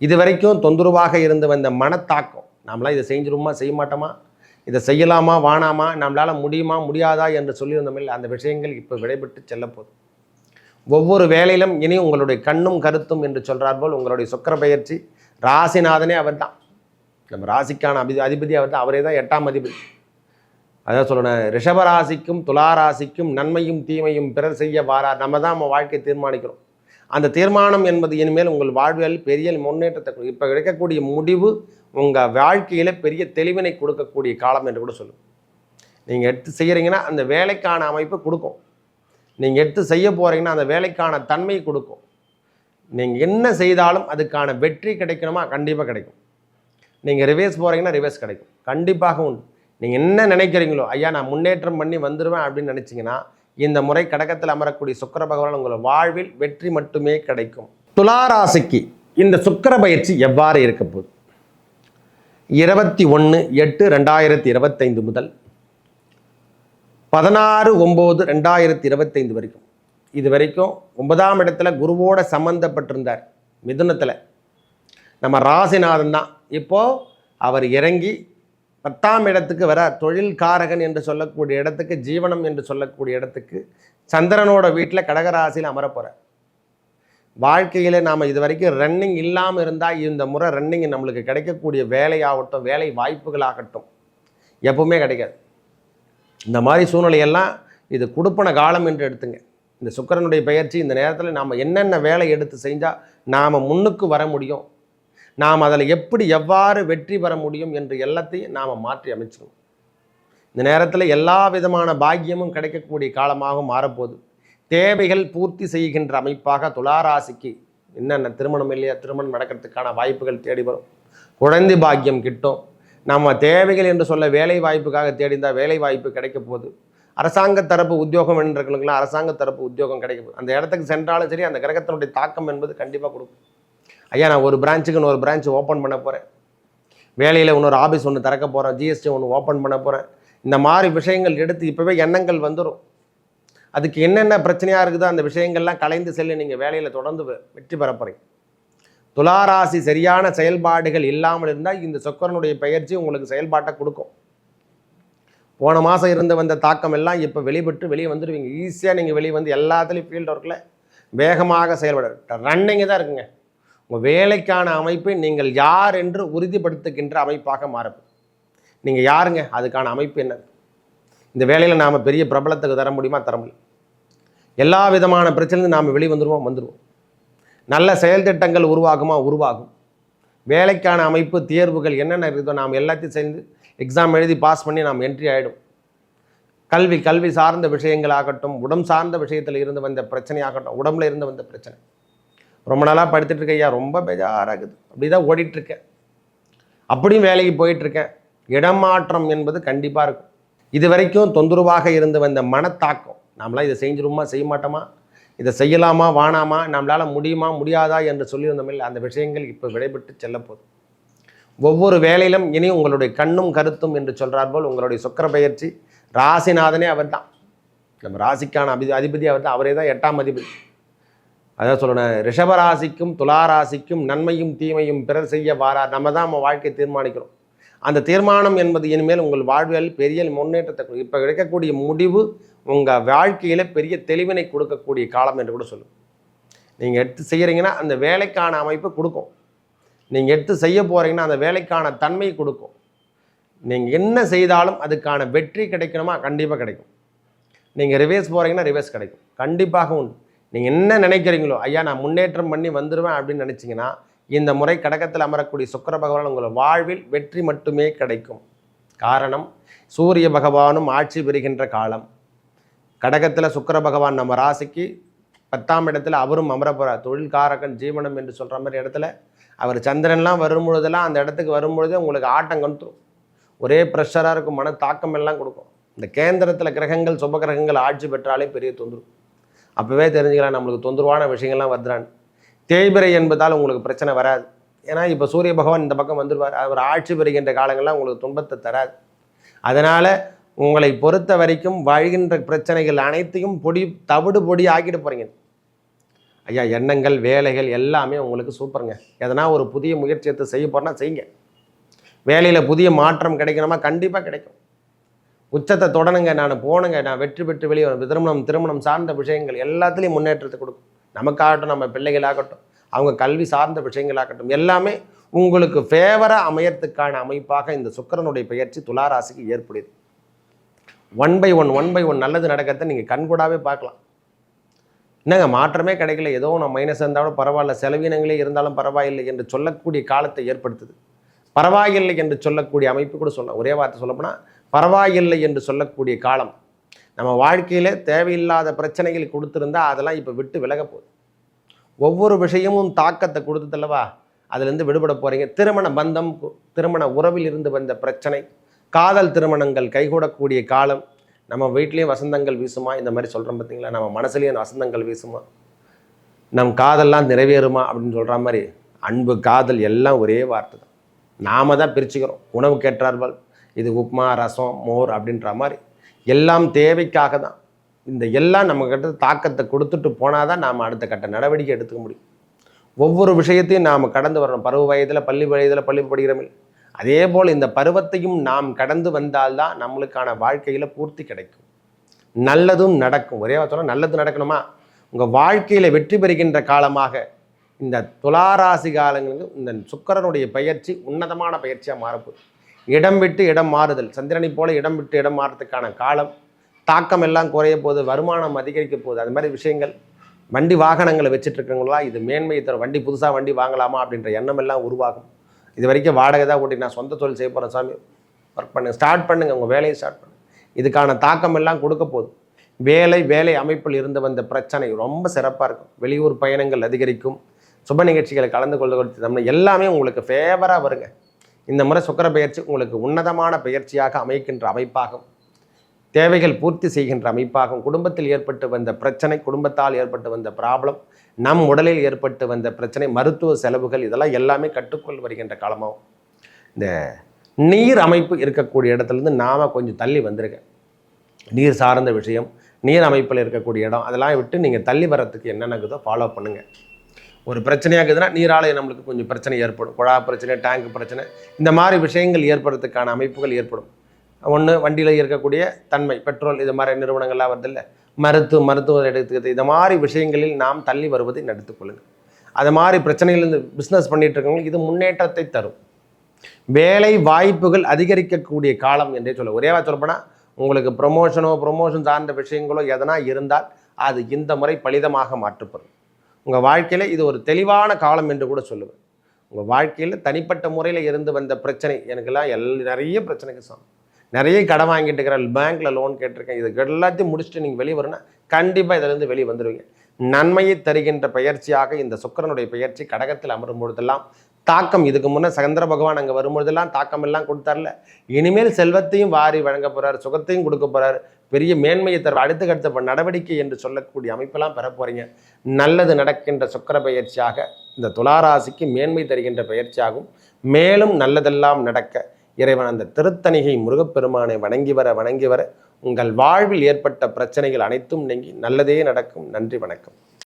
இது வரைக்கும் தொந்தரவாக இருந்து வந்த மனத்தாக்கம். நாமளாம் இதை செஞ்சிருமா செய்ய மாட்டோமா இதை செய்யலாமா வானாமா நம்மளால் முடியுமா முடியாதா என்று சொல்லியிருந்தோமில்ல அந்த விஷயங்கள் இப்போ விடைபெற்று செல்ல ஒவ்வொரு வேலையிலும் இனி உங்களுடைய கண்ணும் கருத்தும் என்று சொல்கிறார் போல் உங்களுடைய சுக்கர பயிற்சி ராசிநாதனே அவர் தான் நம்ம ராசிக்கான அபி அதிபதி அவர் தான் அவரே தான் எட்டாம் அதிபதி. அதான் சொல்லணும். ரிஷபராசிக்கும் துளாராசிக்கும் நன்மையும் தீமையும் பிறர் செய்ய வாரார். நம்ம தான் நம்ம வாழ்க்கையை தீர்மானிக்கிறோம். அந்த தீர்மானம் என்பது இனிமேல் உங்கள் வாழ்வில் பெரிய முன்னேற்றத்தை இப்போ கிடைக்கக்கூடிய முடிவு உங்கள் வாழ்க்கையில் பெரிய தெளிவினை கொடுக்கக்கூடிய காலம் என்று கூட சொல்லும். நீங்கள் எடுத்து செய்கிறீங்கன்னா அந்த வேலைக்கான அமைப்பு கொடுக்கும். நீங்கள் எடுத்து செய்ய போகிறீங்கன்னா அந்த வேலைக்கான தன்மை கொடுக்கும். நீங்கள் என்ன செய்தாலும் அதுக்கான வெற்றி கிடைக்கணுமா? கண்டிப்பாக கிடைக்கும். நீங்கள் ரிவேஸ் போகிறீங்கன்னா ரிவேஸ் கிடைக்கும். கண்டிப்பாக உண்டு. நீங்கள் என்ன நினைக்கிறீங்களோ ஐயா நான் முன்னேற்றம் பண்ணி வந்துடுவேன் அப்படின்னு நினச்சிங்கன்னா இந்த முறை கடகத்தில் அமரக்கூடிய சுக்கிர பகவான் உங்கள் வாழ்வில் வெற்றி மட்டுமே கிடைக்கும். துளாராசிக்கு இந்த சுக்கிர பயிற்சி எவ்வாறு இருக்க போகுது? இருபத்தி ஒன்று எட்டு ரெண்டாயிரத்தி இருபத்தைந்து முதல் பதினாறு ஒம்பது ரெண்டாயிரத்தி இருபத்தைந்து வரைக்கும். இது வரைக்கும் ஒன்பதாம் இடத்துல குருவோட சம்மந்தப்பட்டிருந்தார் மிதுனத்தில். நம்ம ராசிநாதன் தான். இப்போது அவர் இறங்கி பத்தாம் இடத்துக்கு வர தொழில்காரகன் என்று சொல்லக்கூடிய இடத்துக்கு ஜீவனம் என்று சொல்லக்கூடிய இடத்துக்கு சந்திரனோட வீட்டில் கடகராசியில் அமரப்போகிறார் வாழ்க்கையில் நாம் இது வரைக்கும் ரன்னிங் இல்லாமல் இருந்தால் இந்த முறை ரன்னிங் நம்மளுக்கு கிடைக்கக்கூடிய வேலையாகட்டும் வேலை வாய்ப்புகளாகட்டும் எப்பவுமே கிடைக்காது. இந்த மாதிரி சூழ்நிலையெல்லாம் இது கொடுப்பன காலம் என்று எடுத்துங்க. இந்த சுக்கிரனுடைய பயிற்சி இந்த நேரத்தில் நாம் என்னென்ன வேலை எடுத்து செஞ்சால் நாம் முன்னுக்கு வர முடியும்? நாம் அதில் எப்படி எவ்வாறு வெற்றி பெற முடியும் என்று எல்லாத்தையும் நாம் மாற்றி அமைச்சிடும் இந்த நேரத்தில் எல்லா விதமான பாக்கியமும் கிடைக்கக்கூடிய காலமாக மாறப்போகுது. தேவைகள் பூர்த்தி செய்கின்ற அமைப்பாக துளாராசிக்கு என்னென்ன திருமணம் இல்லையா திருமணம் நடக்கிறதுக்கான வாய்ப்புகள் தேடி வரும். குழந்தை பாக்கியம் கிட்டும். நம்ம தேவைகள் என்று சொல்ல வேலை வாய்ப்புக்காக தேடிந்தால் வேலை வாய்ப்பு கிடைக்க போகுது. அரசாங்க தரப்பு உத்தியோகம் என்றவங்களுக்குலாம் அரசாங்க தரப்பு உத்தியோகம் கிடைக்க போகுது. அந்த இடத்துக்கு சென்றாலும் சரி அந்த கிரகத்தினுடைய தாக்கம் என்பது கண்டிப்பாக கொடுக்கும். ஐயா நான் ஒரு பிரான்ச்சுக்கு இன்னொரு பிரான்ச் ஓப்பன் பண்ண போகிறேன் வேலையில் இன்னொரு ஆஃபீஸ் ஒன்று திறக்க போகிறேன் ஜிஎஸ்டி ஒன்று ஓப்பன் பண்ண போகிறேன் இந்த மாதிரி விஷயங்கள் எடுத்து இப்போவே எண்ணங்கள் வந்துடும் அதுக்கு என்னென்ன பிரச்சனையாக இருக்குதோ அந்த விஷயங்கள்லாம் கலைந்து செல்லி நீங்கள் வேலையில் தொடர்ந்து வெற்றி பெற போகிறீங்க துளாராசி சரியான செயல்பாடுகள் இல்லாமல் இருந்தால் இந்த சொக்கரனுடைய பயிற்சி உங்களுக்கு செயல்பாட்டை கொடுக்கும். போன மாதம் இருந்து வந்த தாக்கம் எல்லாம் இப்போ வெளிப்பட்டு வெளியே வந்துடுவீங்க ஈஸியாக நீங்கள் வெளியே வந்து எல்லாத்துலேயும் ஃபீல்டு ஒர்க்கில் வேகமாக செயல்பட ரன்னிங்கு தான் இருக்குங்க. உங்கள் வேலைக்கான அமைப்பை நீங்கள் யார் என்று உறுதிப்படுத்துகின்ற அமைப்பாக மாறும் நீங்கள் யாருங்க? அதுக்கான அமைப்பு என்ன இந்த வேலையில் நாம் பெரிய பிரபலத்துக்கு தர முடியுமா? தர முடியும் எல்லா விதமான பிரச்சனையும் நாம் வெளிவந்துருவோம் வந்துடுவோம் வந்துடுவோம் நல்ல செயல் திட்டங்கள் உருவாகுமா? உருவாகும். வேலைக்கான அமைப்பு தேர்வுகள் என்னென்ன இருக்குதோ நாம் எல்லாத்தையும் சேர்ந்து எக்ஸாம் எழுதி பாஸ் பண்ணி நாம் என்ட்ரி ஆகிடும் கல்வி கல்வி சார்ந்த விஷயங்களாகட்டும் உடம் சார்ந்த விஷயத்தில் இருந்து வந்த பிரச்சனையாகட்டும் உடம்புல இருந்து வந்த பிரச்சனை. ரொம்ப நாளாக படுத்துட்டு இருக்கேன் ஐயா. ரொம்ப பெஜாராகுது. அப்படி தான் ஓடிட்டுருக்கேன். அப்படியும் வேலைக்கு போயிட்டுருக்கேன். இடமாற்றம் என்பது கண்டிப்பாக இருக்கும். இது வரைக்கும் தொந்தரவாக இருந்து வந்த மனத்தாக்கம். நாமளாம் இதை செஞ்சிருமா செய்ய மாட்டோமா இதை செய்யலாமா வானாமா நம்மளால் முடியுமா முடியாதா என்று சொல்லியிருந்தோமில்ல அந்த விஷயங்கள் இப்போ விடைபெற்று செல்ல ஒவ்வொரு வேலையிலும் இனி உங்களுடைய கண்ணும் கருத்தும் என்று சொல்கிறார் போல் உங்களுடைய சுக்கர பயிற்சி ராசிநாதனே அவர் தான் நம்ம ராசிக்கான அபி அதிபதி அவர் தான் அவரே தான் எட்டாம் அதிபதி. அதான் சொல்லணும். ரிஷபராசிக்கும் துளாராசிக்கும் நன்மையும் தீமையும் பிறர் செய்ய வாரா நம்ம தான் நம்ம வாழ்க்கையை தீர்மானிக்கிறோம். அந்த தீர்மானம் என்பது இனிமேல் உங்கள் வாழ்வில் பெரிய முன்னேற்றத்தை இப்போ கிடைக்கக்கூடிய முடிவு உங்கள் வாழ்க்கையில் பெரிய தெளிவினை கொடுக்கக்கூடிய காலம் என்று கூட சொல்லும். நீங்கள் எடுத்து செய்கிறீங்கன்னா அந்த வேலைக்கான அமைப்பு கொடுக்கும். நீங்கள் எடுத்து செய்ய போகிறீங்கன்னா அந்த வேலைக்கான தன்மை கொடுக்கும். நீங்கள் என்ன செய்தாலும் அதுக்கான வெற்றி கிடைக்கணுமா? கண்டிப்பாக கிடைக்கும். நீங்கள் ரிவேஸ் போகிறீங்கன்னா ரிவேஸ் கிடைக்கும். கண்டிப்பாக உண்டு. நீங்கள் என்ன நினைக்கிறீங்களோ ஐயா நான் முன்னேற்றம் பண்ணி வந்துடுவேன் அப்படின்னு நினச்சிங்கன்னா இந்த முறை கடகத்தில் அமரக்கூடிய சுக்கிர பகவான் உங்கள் வாழ்வில் வெற்றி மட்டுமே கிடைக்கும். காரணம் சூரிய பகவானும் ஆட்சி பெறுகின்ற காலம். கடகத்தில் சுக்கிர பகவான் நம்ம ராசிக்கு பத்தாம் இடத்துல அவரும் அமர போகிறார் தொழில்காரகன் ஜீவனம் என்று சொல்கிற மாதிரி இடத்துல அவர் சந்திரன்லாம் வரும்பொழுதெல்லாம் அந்த இடத்துக்கு வரும்பொழுதே உங்களுக்கு ஆட்டம் கண்டுரும் ஒரே ப்ரெஷராக இருக்கும் மன தாக்கம் எல்லாம் கொடுக்கும். இந்த கேந்திரத்தில் கிரகங்கள் சுப கிரகங்கள் ஆட்சி பெற்றாலே பெரிய தொந்தரும் அப்போவே தெரிஞ்சுக்கலாம் நம்மளுக்கு தொந்தரவான விஷயங்கள்லாம் வருதுறான்னு தேய்பிரை என்பதால் உங்களுக்கு பிரச்சனை வராது. ஏன்னா இப்போ சூரிய பகவான் இந்த பக்கம் வந்துடுவார் அவர் ஆட்சி பெறுகின்ற காலங்கள்லாம் உங்களுக்கு துன்பத்தை தராது. அதனால் உங்களை பொறுத்த வரைக்கும் வாழ்கின்ற பிரச்சனைகள் அனைத்தையும் பொடி தவிடு பொடி ஆக்கிட்டு போகிறீங்க ஐயா எண்ணங்கள் வேலைகள் எல்லாமே உங்களுக்கு சூப்பருங்க. எதனா ஒரு புதிய முயற்சி எடுத்து செய்ய போகிறனா செய்யுங்க. வேலையில் புதிய மாற்றம் கிடைக்கணுமா கண்டிப்பாக கிடைக்கும். உச்சத்தை தொடணுங்க நான் போனுங்க நான் வெற்றி பெற்று வெளியே திருமணம் திருமணம் சார்ந்த விஷயங்கள் எல்லாத்துலேயும் முன்னேற்றத்தை கொடுக்கும். நமக்காகட்டும் நம்ம பிள்ளைகளாகட்டும் அவங்க கல்வி சார்ந்த விஷயங்களாகட்டும் எல்லாமே உங்களுக்கு ஃபேவராக அமையறதுக்கான அமைப்பாக இந்த சுக்கரனுடைய பெயர்ச்சி துளாராசிக்கு ஏற்படுது. One by one one by one நல்லது நடக்கிறத நீங்கள் கண்கூடாவே பார்க்கலாம். என்னங்க மாற்றமே கிடைக்கல. ஏதோ நான் மைனஸ் இருந்தாலும் பரவாயில்ல. செலவினங்களே இருந்தாலும் பரவாயில்லை என்று சொல்லக்கூடிய காலத்தை ஏற்படுத்துது. பரவாயில்லை என்று சொல்லக்கூடிய அமைப்பு கூட சொல்லலாம். ஒரே வார்த்தை சொல்லப்போனால் பரவாயில்லை என்று சொல்லக்கூடிய காலம் நம்ம வாழ்க்கையில் தேவையில்லாத பிரச்சனைகள் கொடுத்துருந்தா அதெல்லாம் இப்போ விட்டு விலக போகுது. ஒவ்வொரு விஷயமும் தாக்கத்தை கொடுத்ததல்லவா அதுலேருந்து விடுபட போகிறீங்க திருமண பந்தம் திருமண உறவில் இருந்து வந்த பிரச்சனை காதல் திருமணங்கள் கைகூடக்கூடிய காலம். நம்ம வீட்லேயும் வசந்தங்கள் வீசுமா? இந்த மாதிரி சொல்கிறோம் பார்த்தீங்களா நம்ம மனசுலேயும் வசந்தங்கள் வீசுமா? நம் காதல்லாம் நிறைவேறுமா? அப்படின்னு சொல்கிற மாதிரி அன்பு காதல் எல்லாம் ஒரே வார்த்தை தான். நாம தான் பிரிச்சுக்கிறோம். உணவு கேட்டார்கள் இது உப்மா ரசம் மோர் அப்படின்ற மாதிரி எல்லாம் தேவைக்காக தான். இந்த எல்லாம் நம்மக்கிட்ட தாக்கத்தை கொடுத்துட்டு போனால் தான் நாம் அடுத்த கட்ட நடவடிக்கை எடுத்துக்க முடியும். ஒவ்வொரு விஷயத்தையும் நாம் கடந்து வரணும். பருவ வயதில் பள்ளி வயதில் பள்ளி படிக்கிறோமே அதே போல் இந்த பருவத்தையும் நாம் கடந்து வந்தால்தான் நம்மளுக்கான வாழ்க்கையில் பூர்த்தி கிடைக்கும். நல்லதும் நடக்கும். ஒரே வார்த்தை நல்லது நடக்கணுமா? உங்கள் வாழ்க்கையில் வெற்றி பெறுகின்ற காலமாக இந்த துளாராசி காலங்களுக்கு இந்த சுக்கிரனுடைய பயிற்சி உன்னதமான பயிற்சியாக மாறப்போகுது. இடம் விட்டு இடம் மாறுதல். சந்திரனை போல இடம் விட்டு இடம் மாறுறதுக்கான காலம் தாக்கம் எல்லாம் குறைய போகுது வருமானம் அதிகரிக்க போகுது அது மாதிரி விஷயங்கள். வண்டி வாகனங்களை வச்சுட்ருக்கவங்களா இது மேன்மையை தரும். வண்டி புதுசாக வண்டி வாங்கலாமா அப்படின்ற எண்ணம் எல்லாம் உருவாகும். இது வரைக்கும் வாடகை தான் ஓட்டி நான் சொந்த தொழில் செய்ய போகிறேன் சாமி. ஒர்க் பண்ணுங்க ஸ்டார்ட் பண்ணுங்க உங்கள் வேலையை ஸ்டார்ட் பண்ணுங்க இதுக்கான தாக்கம் எல்லாம் கொடுக்க போகுது. வேலை வேலை அமைப்பில் இருந்து வந்த பிரச்சனை ரொம்ப சிறப்பாக இருக்கும். வெளியூர் பயணங்கள் அதிகரிக்கும். சுப நிகழ்ச்சிகளை கலந்து கொள்ள நம்ம எல்லாமே உங்களுக்கு ஃபேவராக வருங்க. இந்த முறை சுக்கர பயிற்சி உங்களுக்கு உன்னதமான பயிற்சியாக அமைக்கின்ற அமைப்பாகும். தேவைகள் பூர்த்தி செய்கின்ற அமைப்பாகும். குடும்பத்தில் ஏற்பட்டு வந்த பிரச்சனை குடும்பத்தால் ஏற்பட்டு வந்த ப்ராப்ளம் நம் உடலில் ஏற்பட்டு வந்த பிரச்சனை மருத்துவ செலவுகள் இதெல்லாம் எல்லாமே கட்டுக்குள் வருகின்ற காலமாகும். இந்த நீர் அமைப்பு இருக்கக்கூடிய இடத்துலேருந்து நாம் கொஞ்சம் தள்ளி வந்திருக்கேன் நீர் சார்ந்த விஷயம் நீர் அமைப்பில் இருக்கக்கூடிய இடம் அதெல்லாம் விட்டு நீங்கள் தள்ளி வர்றதுக்கு என்னென்ன இருக்குதோ ஃபாலோ பண்ணுங்கள் ஒரு பிரச்சனையாக இருக்குதுன்னா நீரால நம்மளுக்கு கொஞ்சம் பிரச்சனை ஏற்படும். குழா பிரச்சனை டேங்க் பிரச்சனை இந்த மாதிரி விஷயங்கள் ஏற்படுறதுக்கான அமைப்புகள் ஏற்படும். ஒன்று வண்டியில் இருக்கக்கூடிய தன்மை பெட்ரோல் இது மாதிரி நிறுவனங்கள்லாம் வருதில்ல மருத்துவ மருத்துவ எடுத்துக்கிறது இந்த மாதிரி விஷயங்களில் நாம் தள்ளி வருவதை நடத்துக்கொள்ளுங்கள் அது மாதிரி பிரச்சனையிலிருந்து பிஸ்னஸ் பண்ணிகிட்டு இருக்கவங்களுக்கு இது முன்னேற்றத்தை தரும். வேலை வாய்ப்புகள் அதிகரிக்கக்கூடிய காலம் என்றே சொல்ல ஒரே சொல்லப்போனால் உங்களுக்கு ப்ரொமோஷனோ ப்ரொமோஷன் சார்ந்த விஷயங்களோ எதனா இருந்தால் அது இந்த முறை பலிதமாக மாற்றப்படும். உங்கள் வாழ்க்கையில் இது ஒரு தெளிவான காலம் என்று கூட சொல்லுவேன். உங்கள் வாழ்க்கையில் தனிப்பட்ட முறையில் இருந்து வந்த பிரச்சனை எனக்கெல்லாம் எல் நிறைய பிரச்சனைக்கு சமம் நிறைய கடன் வாங்கிட்டு இருக்கிற பேங்க்கில் லோன் கேட்டிருக்கேன். இது எல்லாத்தையும் முடிச்சுட்டு நீங்கள் வெளியே வரணும்னா கண்டிப்பாக இதிலேருந்து வெளியே வந்துடுவீங்க நன்மையை தருகின்ற பயிற்சியாக இந்த சுக்கரனுடைய பயிற்சி கடகத்தில் அமரும் பொழுதெல்லாம் தாக்கம். இதுக்கு முன்னே சகந்திர பகவான் அங்கே வரும்பொழுதெல்லாம் தாக்கம் எல்லாம் கொடுத்தார்ல. இனிமேல் செல்வத்தையும் வாரி வழங்க போகிறார் சுகத்தையும் கொடுக்க போறார். பெரிய மேன்மையை தர அடுத்த கட்ட நடவடிக்கை என்று சொல்லக்கூடிய அமைப்பெல்லாம் பெற நல்லது நடக்கின்ற சுக்கர பயிற்சியாக இந்த துளாராசிக்கு மேன்மை தருகின்ற பயிற்சியாகும். மேலும் நல்லதெல்லாம் நடக்க இறைவன் அந்த திருத்தணிகை முருகப்பெருமானை வணங்கி வர வணங்கி வர உங்கள் வாழ்வில் ஏற்பட்ட பிரச்சனைகள் அனைத்தும் நீங்கி நல்லதே நடக்கும். நன்றி வணக்கம்.